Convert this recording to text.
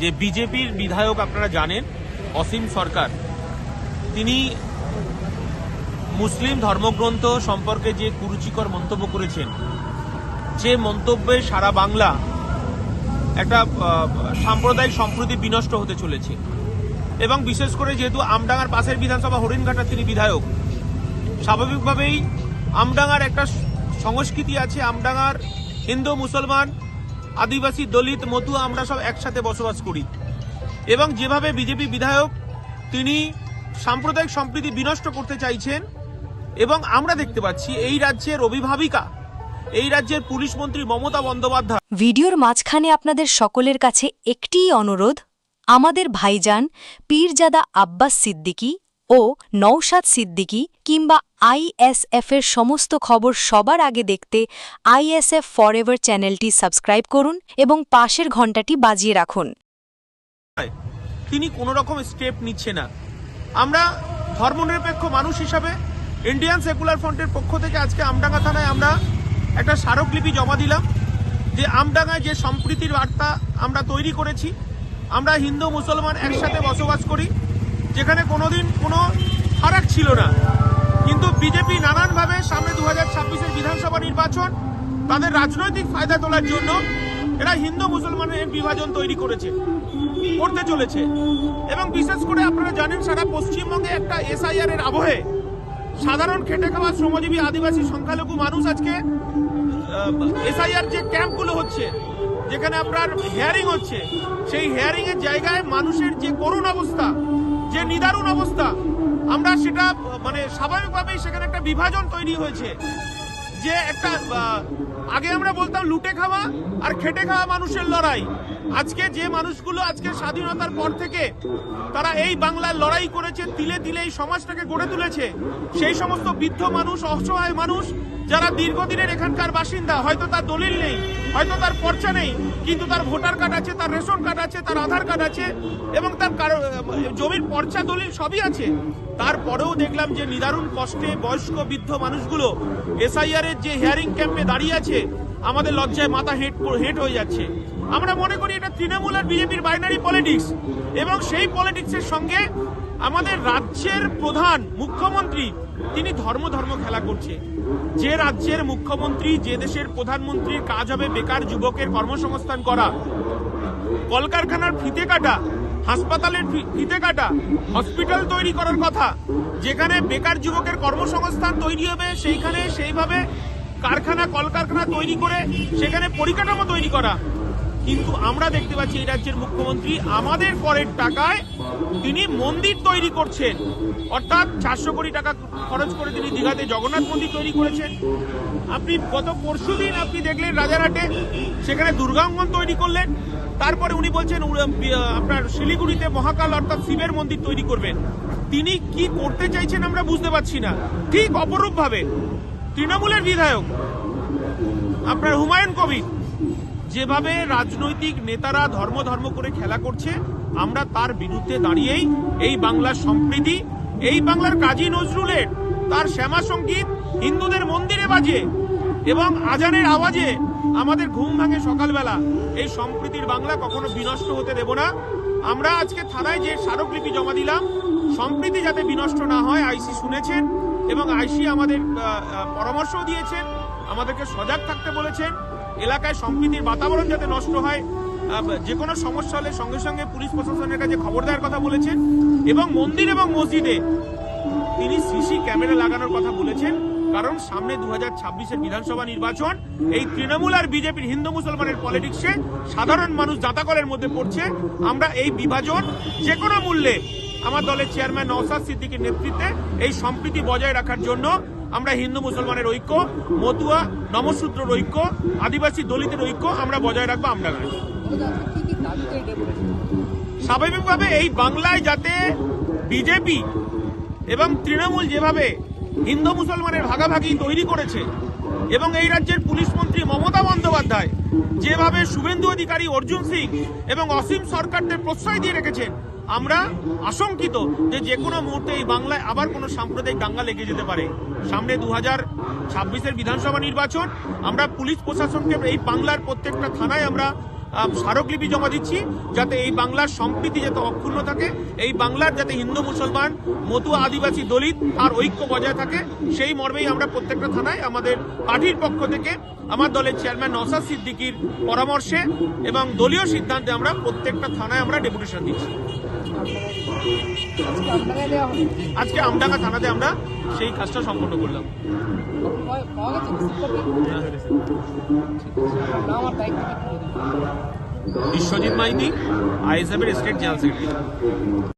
যে বিজেপির বিধায়ক আপনারা জানেন, অসীম সরকার, তিনি মুসলিম ধর্মগ্রন্থ সম্পর্কে যে কুরুচিকর মন্তব্য করেছেন, যে মন্তব্যে সারা বাংলা একটা সাম্প্রদায়িক সম্প্রীতি বিনষ্ট হতে চলেছে। এবং বিশেষ করে যেহেতু আমডাঙ্গার পাশের বিধানসভা হরিণঘাটার তিনি বিধায়ক, স্বাভাবিকভাবেই আমডাঙ্গার একটা সংস্কৃতি আছে, আমডাঙ্গার হিন্দু মুসলমান আদিবাসী, দলিত, মতুয়া আমরা সব একসাথে বসবাস করি। এবং যেভাবে বিজেপি বিধায়ক তিনি সাম্প্রদায়িক সম্প্রীতি বিনষ্ট করতে চাইছেন, এবং আমরা দেখতে পাচ্ছি এই রাজ্যের অভিভাবিকা, এই রাজ্যের পুলিশ মন্ত্রী মমতা বন্দ্যোপাধ্যায়। ভিডিওর মাঝখানে আপনাদের সকলের কাছে একটিই অনুরোধ, আমাদের ভাইজান পীরজাদা আব্বাস সিদ্দিকী ও নৌশাদ সিদ্দিকী কিংবা আইএসএফ এর সমস্ত খবর সবার আগে দেখতে আইএসএফ ফরএভার চ্যানেলটি সাবস্ক্রাইব করুন এবং পাশের ঘণ্টাটি বাজিয়ে রাখুন। তিনি কোনো রকম স্টেপ নিচ্ছে না। আমরা ধর্মনিরপেক্ষ মানুষ হিসাবে ইন্ডিয়ান সেকুলার ফ্রন্টের পক্ষ থেকে আজকে আমডাঙ্গা থানায় আমরা একটা স্মারকলিপি জমা দিলাম যে আমডাঙ্গায় যে সম্প্রীতির বার্তা আমরা তৈরি করেছি, আমরা হিন্দু মুসলমান একসাথে বসবাস করি, যেখানে কোনোদিন কোনো ফারাক ছিল না। কিন্তু বিজেপি নানানভাবে সামনে দু হাজার ছাব্বিশের বিধানসভা নির্বাচন, তাদের রাজনৈতিক ফায়দা তোলার জন্য এরা হিন্দু, মুসলমানের বিভাজন তৈরি করেছে, করতে চলেছে। এবং বিশেষ করে আপনারা জানেন, সারা পশ্চিমবঙ্গে একটা এসআইআর এর আবহে সাধারণ খেটে খাওয়া শ্রমজীবী আদিবাসী সংখ্যালঘু মানুষ আজকে এসআইআর যে ক্যাম্পগুলো হচ্ছে, যেখানে আপনার হেয়ারিং হচ্ছে, সেই হেয়ারিং এর জায়গায় মানুষের যে করুণ অবস্থা, যে নিদারুণ অবস্থা আমরা সেটা মানে স্বাভাবিকভাবেই সেখানে একটা বিভাজন তৈরি হয়েছে। যে একটা আগে আমরা বলতাম লুটে খাওয়া আর খেটে খাওয়া মানুষের লড়াই। আজকে যে মানুষগুলো আজকে স্বাধীনতার পর থেকে তারা এই বাংলার লড়াই করেছে, তিলে তিলে এই সমাজটাকে গড়ে তুলেছে, সেই সমস্ত বৃদ্ধ মানুষ, অসহায় মানুষ, যারা দীর্ঘদিনের এখানকার বাসিন্দা, হয়তো তার দলিল নেই, হয়তো তার পর্চা নেই, কিন্তু তার ভোটার কার্ড আছে, তার রেশন কার্ড আছে, তার আধার কার্ড আছে, এবং তার জমির পর্চা, দলিল সবই আছে। তারপরেও দেখলাম যে নিদারুণ কষ্টে বয়স্ক বৃদ্ধ মানুষগুলো এসআইআর এর যে হিয়ারিং ক্যাম্পে দাঁড়িয়ে আছে, আমাদের লজ্জায় মাথা হেট হেট হয়ে যাচ্ছে। আমরা মনে করি এটা তৃণমূল আর বিজেপির বাইনারি পলিটিক্স এবং সেই পলিটিক্সের সঙ্গে আমাদের রাজ্যের প্রধান মুখ্যমন্ত্রী, তিনি ধর্ম ধর্ম খেলা করছে। যে রাজ্যের মুখ্যমন্ত্রী, যে দেশের প্রধানমন্ত্রীর কাজ হবে বেকার যুবকের কর্মসংস্থান করা। কলকারখানার ফিতে কাটা হাসপাতালের ফিতে কাটা হসপিটাল তৈরি করার কথা। যেখানে বেকার যুবকের কর্মসংস্থান তৈরি হবে, সেইখানে সেইভাবে কারখানা, কলকারখানা তৈরি করে সেখানে পরিকাঠামো তৈরি করা। কিন্তু আমরা দেখতে পাচ্ছি এই রাজ্যের মুখ্যমন্ত্রী আমাদের করের টাকায় তিনি মন্দির তৈরি করছেন। অর্থাৎ চারশো কোটি টাকা খরচ করে তিনি দীঘাতে জগন্নাথ মন্দির তৈরি করেছেন। আপনি গত পরশুদিন আপনি দেখলেন রাজারহাটে সেখানে দুর্গাঙ্গন তৈরি করলেন। তারপরে উনি বলছেন আপনার শিলিগুড়িতে মহাকাল অর্থাৎ শিবের মন্দির তৈরি করবেন। তিনি কি করতে চাইছেন আমরা বুঝতে পারছি না। ঠিক অপরূপ ভাবে তৃণমূলের বিধায়ক, আপনার হুমায়ুন কবির, যেভাবে রাজনৈতিক নেতারা ধর্ম ধর্ম করে খেলা করছে, আমরা তার বিরুদ্ধে দাঁড়িয়েই এই বাংলার সম্প্রীতি, এই বাংলার কাজী নজরুলের তার শ্যামা সংগীত হিন্দুদের মন্দিরে বাজে এবং আজানের আওয়াজে আমাদের ঘুম ভাঙে সকালবেলা। এই সম্প্রীতির বাংলা কখনো বিনষ্ট হতে দেব না। আমরা আজকে থানায় যে স্মারকলিপি জমা দিলাম, সম্প্রীতি যাতে বিনষ্ট না হয়, আইসি শুনেছেন এবং আইসি আমাদের পরামর্শও দিয়েছেন, আমাদেরকে সজাগ থাকতে বলেছেন। এলাকায় সম্প্রীতির বাতাবরণ যাতে নষ্ট হয় যে কোনো সমস্যা হলে সঙ্গে সঙ্গে পুলিশ প্রশাসনের কাছে খবর দেওয়ার কথা বলেছেন এবং মন্দির এবং মসজিদে তিনি সিসি ক্যামেরা লাগানোর কথা বলেছেন। কারণ সামনে দু হাজার বিধানসভা নির্বাচন, এই তৃণমূল আর বিজেপির হিন্দু মুসলমানের পলিটিক্সে সাধারণ মানুষ জাতাকলের মধ্যে পড়ছে। আমরা এই বিভাজন যে কোনো মূল্যে আমার দলের চেয়ারম্যান নওসাদ সিদ্দিকীর নেতৃত্বে এই সম্প্রীতি বজায় রাখার জন্য আমরা হিন্দু মুসলমানের ঐক্য, মতুয়া, নমসূত্রের ঐক্য, আদিবাসী দলিতের ঐক্য আমরা বজায় রাখব, আমরা স্বাভাবিকভাবে এই বাংলায় যাতে বিজেপি এবং তৃণমূল যেভাবে হিন্দু মুসলমানের ভাগাভাগি তৈরি করেছে এবং এই রাজ্যের পুলিশ মন্ত্রী মমতা বন্দ্যোপাধ্যায় যেভাবে শুভেন্দু অধিকারী অর্জুন সিং এবং অসীম সরকারদের প্রশ্রয় দিয়ে রেখেছেন, আমরা আশঙ্কিত যে যে কোনো মুহূর্তে এই বাংলায় আবার কোনো সাম্প্রদায়িক দাঙ্গা লেগে যেতে পারে। সামনে দু হাজার ছাব্বিশের বিধানসভা নির্বাচন, আমরা পুলিশ প্রশাসনকে এই বাংলার প্রত্যেকটা থানায় আমরা স্মারকলিপি জমা দিচ্ছি যাতে এই বাংলার সম্প্রীতি যাতে অক্ষুণ্ণ থাকে, এই বাংলার যাতে হিন্দু মুসলমান, মতুয়া আদিবাসী দলিত আর ঐক্য বজায় থাকে, সেই মর্মেই আমরা প্রত্যেকটা থানায় আমাদের পার্টির পক্ষ থেকে আমার দলের চেয়ারম্যান নসাদ সিদ্দিকির পরামর্শে এবং দলীয় সিদ্ধান্তে আমরা প্রত্যেকটা থানায় আমরা ডেপুটেশন দিচ্ছি। আজকে আমডাঙ্গা থানাতে আমরা সেই কাজটা সম্পন্ন করলাম। বিশ্বজিৎ মাইতি, আইএসএফের স্টেট জেনারেল সেক্রেটারি।